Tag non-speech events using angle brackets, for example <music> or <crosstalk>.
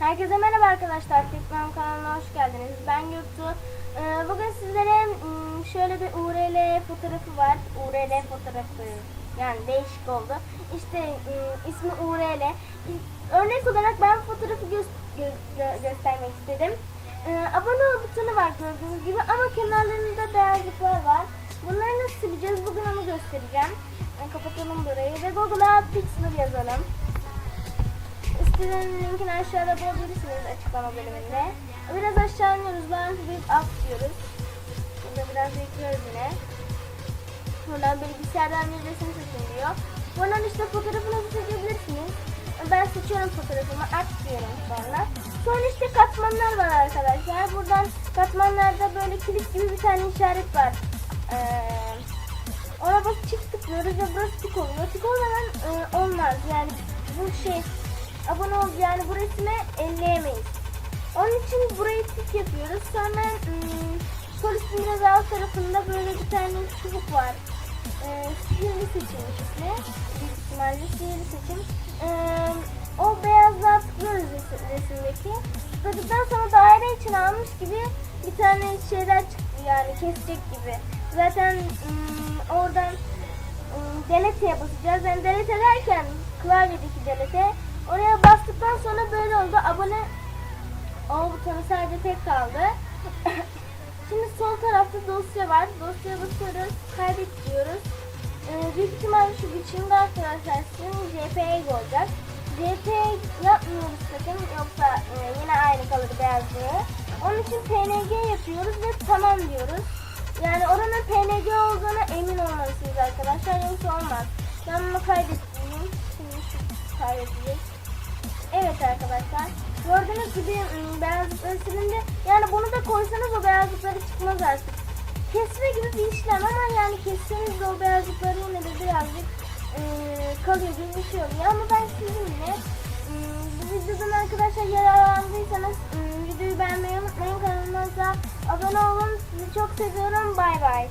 Herkese merhaba arkadaşlar. Tekmem kanalına hoş geldiniz. Ben Göktuğ. Ee, bugün sizlere mm, şöyle bir URL fotoğrafı var. URL fotoğrafı. Yani değişik oldu. İşte mm, ismi URL. Örnek olarak ben fotoğrafı gö- gö- gö- göstermek istedim. Ee, abone ol butonu var gördüğünüz gibi ama kenarlarında beyazlıklar var. Bunları nasıl sileceğiz? Bugün onu göstereceğim. Kapatalım burayı ve Google'a Pixel yazalım. Sitenin linkini aşağıda bulabilirsiniz açıklama bölümünde. Biraz aşağı iniyoruz. Launch bir app diyoruz. Burada biraz bekliyoruz yine. Buradan bilgisayardan bir resim seçin diyor. Buradan işte fotoğrafınızı seçebilirsiniz. Ben seçiyorum fotoğrafımı. Aç diyorum sonra. Sonra işte katmanlar var arkadaşlar. Buradan katmanlarda böyle kilit gibi bir tane işaret var. Ee, ona basıp çift tıklıyoruz ve burası tık oluyor. Tık olmadan e, olmaz. Yani bu şey abone ol yani bu resme elleyemeyiz. Onun için burayı tık yapıyoruz. Sonra ım, sol üstün biraz alt tarafında böyle bir tane çubuk var. Ee, sihirli seçim ismi. Büyük ihtimalle sihirli seçim. Ee, o beyazlığa resimdeki. Tıkladıktan sonra daire için almış gibi bir tane şeyler çıktı yani kesecek gibi. Zaten ım, oradan ım, delete'ye basacağız. Yani delete derken klavyedeki delete Oraya bastıktan sonra böyle oldu. Abone ol butonu sadece tek kaldı. <laughs> Şimdi sol tarafta dosya var. Dosyaya basıyoruz. Kaydet diyoruz. Ee, büyük ihtimalle şu biçimde arkadaşlar sizin JPEG olacak. JPEG yapmıyoruz sakın yoksa e, yine aynı kalır beyazlığı. Onun için PNG yapıyoruz ve tamam diyoruz. Yani oranın PNG olduğuna emin olmalısınız arkadaşlar yoksa olmaz. Ben bunu kaydettim. Şimdi şu kaydedeceğiz. Evet arkadaşlar. Gördüğünüz gibi ıı, beyazlıkları silindi. Yani bunu da koysanız o beyazlıkları çıkmaz artık. Kesme gibi bir işlem ama yani kesseniz de o beyazlıkları yine de birazcık e, kalıyor, gözüküyor. Ya ama ben sizinle e, bu videodan arkadaşlar yararlandıysanız ıı, videoyu beğenmeyi unutmayın. Kanalımıza abone olun. Sizi çok seviyorum. Bay bay.